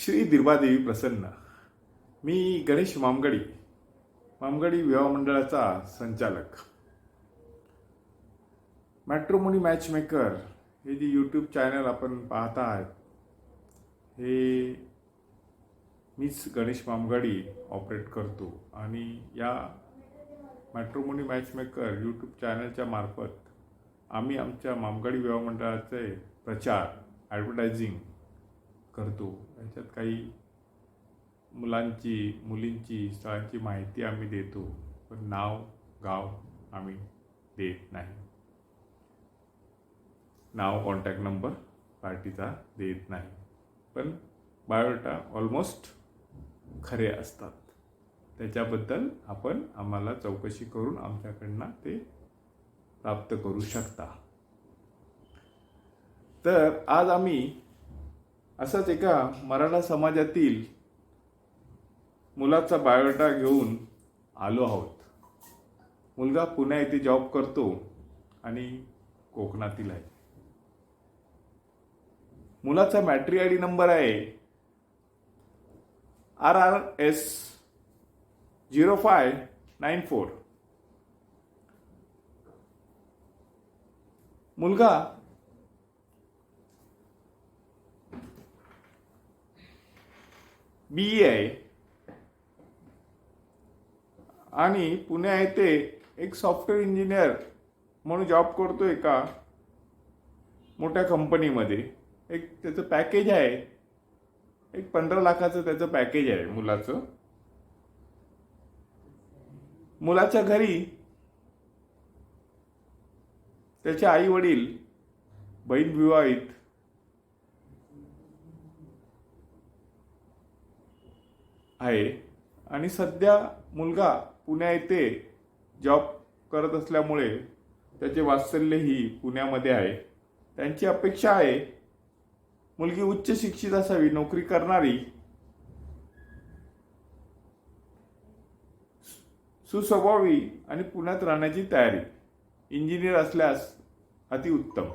श्री दिर्बादेवी प्रसन्न. मी गणेश मामगडी मामगडी विवाह मंडळाचा संचालक. मॅट्रोमोनी मॅचमेकर हे जे यूट्यूब चॅनल आपण पाहत आहात हे मीच गणेश मामगडी ऑपरेट करतो. आणि या मॅट्रोमोनी मॅचमेकर यूट्यूब चॅनलच्या मार्फत आम्ही आमच्या मामगाडी विवाह मंडळाचे प्रचार ॲडव्हर्टायझिंग करतो. याच्यात काही मुलांची मुलींची स्थळांची माहिती आम्ही देतो. पण नाव गाव आम्ही देत नाही. नाव कॉन्टॅक्ट नंबर पार्टीचा देत नाही. पण बायोडाटा ऑलमोस्ट खरे असतात. त्याच्याबद्दल आपण आम्हाला चौकशी करून आमच्याकडनं ते प्राप्त करू शकता. तर आज आम्ही असंच एका मराठा समाजातील मुलाचा बायोडाटा घेऊन आलो आहोत. मुलगा पुण्या येथे जॉब करतो आणि कोकणातील आहे. मुलाचा मॅट्री आय डी नंबर आहे R R S zero five nine four. मुलगा बी ए आहे. आणि पुण्या येथे एक सॉफ्टवेअर इंजिनियर म्हणून जॉब करतो एका मोठ्या कंपनीमध्ये एक त्याचं पॅकेज आहे. एक पंधरा लाखाचं त्याचं पॅकेज आहे मुलाचं. मुलाच्या घरी त्याचे आई वडील बहीण विवाहित. आहे. आणि सध्या मुलगा पुण्या येथे जॉब करत असल्यामुळे त्याचे वात्सल्यही पुण्यामध्ये आहे. त्यांची अपेक्षा आहे मुलगी उच्च शिक्षित असावी नोकरी करणारी सुस्वभावी आणि पुण्यात राहण्याची तयारी. इंजिनियर असल्यास अतिउत्तम.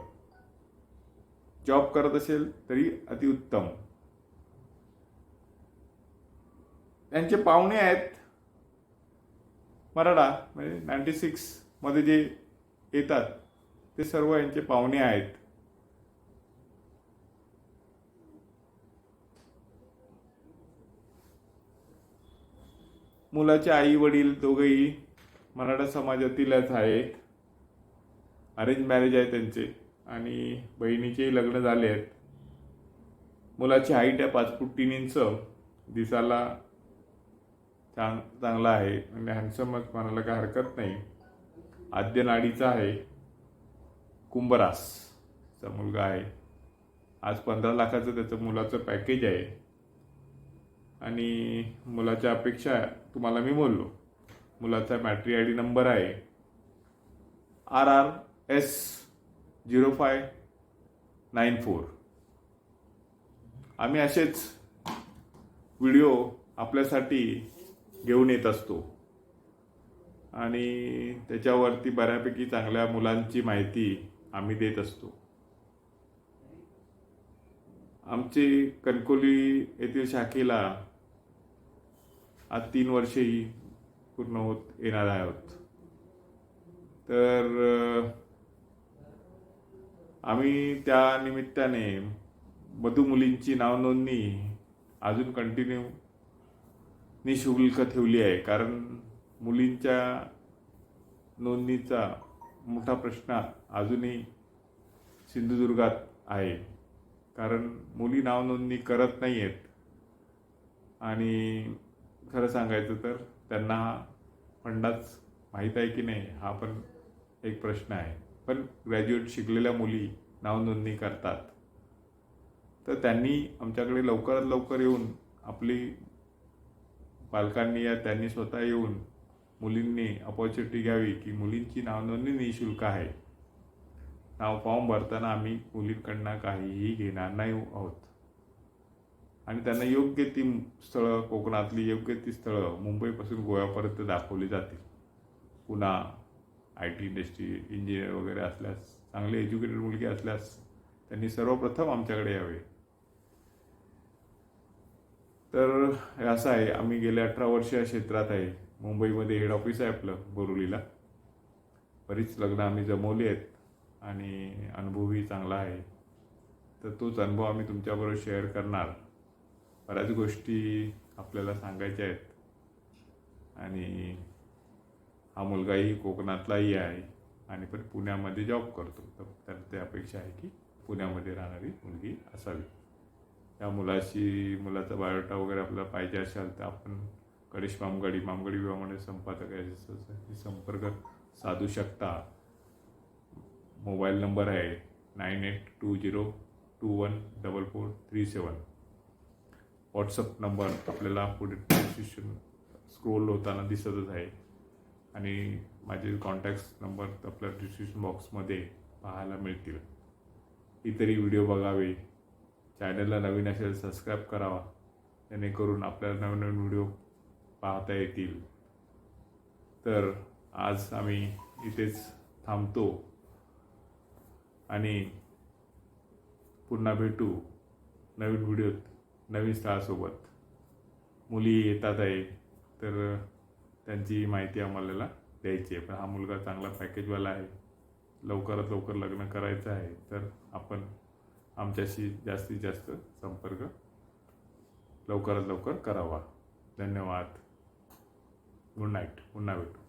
जॉब करत असेल तरी अतिउत्तम. त्यांचे पाहुणे आहेत मराठा म्हणजे नाईन्टी सिक्समध्ये जे येतात ते सर्व यांचे पाहुणे आहेत. मुलाचे आई वडील दोघेही मराठा समाजातीलच आहेत. अरेंज मॅरेज आहे त्यांचे आणि बहिणीचेही लग्न झाले आहेत. मुलाची हाईट आहे पाच फूट तीन इंच. दिसायला चांग चांगला आहे. म्हणजे हँडसमच म्हणायला काय हरकत नाही. आद्य नाडीचा आहे. कुंभरासचा मुलगा आहे. आज पंधरा लाखाचं त्याचं मुलाचं पॅकेज आहे. आणि मुलाच्या अपेक्षा तुम्हाला मी बोललो. मुलाचा मॅट्री आय डी नंबर आहे. R R S zero five nine four आम्ही असेच व्हिडिओ आपल्यासाठी घेऊन येत असतो. आणि त्याच्यावरती बऱ्यापैकी चांगल्या मुलांची माहिती आम्ही देत असतो. आमची कणकोली येथील शाखेला आज तीन वर्षेही पूर्ण होत येणार आहोत. तर आम्ही त्या निमित्ताने वधू मुलींची नावनोंदणी अजून कंटिन्यू निशुल्क ठेवली आहे. कारण मुलींच्या नोंदणीचा मोठा प्रश्न अजूनही सिंधुदुर्गात आहे. कारण मुली नाव नोंदणी करत नाही आहेत आणि खरं सांगायचं तर त्यांना हा फंडाच माहीत आहे की नाही हा पण एक प्रश्न आहे. पण ग्रॅज्युएट शिकलेल्या मुली नाव नोंदणी करतात. तर त्यांनी आमच्याकडे लवकरात लवकर येऊन आपली पालकांनी या त्यांनी स्वतः येऊन मुलींनी अपॉर्च्युनिटी घ्यावी की मुलींची नावनोंदणी निशुल्क आहे. नाव फॉर्म भरताना आम्ही मुलींकडनं काहीही घेणार नाही आहोत. आणि त्यांना योग्य ती स्थळं कोकणातली योग्य ती स्थळं मुंबईपासून गोव्यापर्यंत दाखवली जातील. पुन्हा आय टी इंडस्ट्री इंजिनियर वगैरे असल्यास चांगले एज्युकेटेड मुलगी असल्यास त्यांनी सर्वप्रथम आमच्याकडे यावे. तर असं आहे आम्ही गेले अठरा वर्ष या क्षेत्रात आहे. मुंबईमध्ये हेड ऑफिस आहे आपलं बोरुलीला. बरीच लग्न आम्ही जमवली आहेत आणि अनुभवही चांगला आहे. तर तोच अनुभव आम्ही तुमच्याबरोबर शेअर करणार. बऱ्याच गोष्टी आपल्याला सांगायच्या आहेत. आणि हा मुलगाही कोकणातलाही आहे आणि पण पुण्यामध्ये जॉब करतो. तर त्या अपेक्षा आहे की पुण्यामध्ये राहणारी मुलगी असावी. त्या मुलाशी मुलाचा बायोडा वगैरे आपल्याला पाहिजे असेल तर आपण गणेश मामगडी मामगडी विभागामध्ये संपादक आहे. संपर्क साधू शकता. मोबाईल नंबर आहे nine eight two zero two one double four three seven. WhatsApp number आपल्याला पुढे डिस्क्रिप्शन स्क्रोल होताना दिसतच आहे. आणि माझे कॉन्टॅक्ट्स नंबर आपल्या डिस्क्रिप्शन बॉक्समध्ये पाहायला मिळतील. इतरही व्हिडिओ बघावे. चॅनलला नवीन असेल सबस्क्राईब करावा. जेणेकरून आपल्याला नवीन नवीन व्हिडिओ पाहता येतील. तर आज आम्ही इथेच थांबतो. आणि पुन्हा भेटू नवीन व्हिडिओत नवीन स्थळासोबत. मुली येतात आहे तर त्यांची माहिती आम्हाला द्यायची आहे. पण हा मुलगा चांगला पॅकेजवाला आहे. लवकरात लवकर लग्न करायचं आहे तर आपण आमच्याशी जास्तीत जास्त संपर्क लवकरात लवकर करावा. धन्यवाद. Good night. पुन्हा भेटू.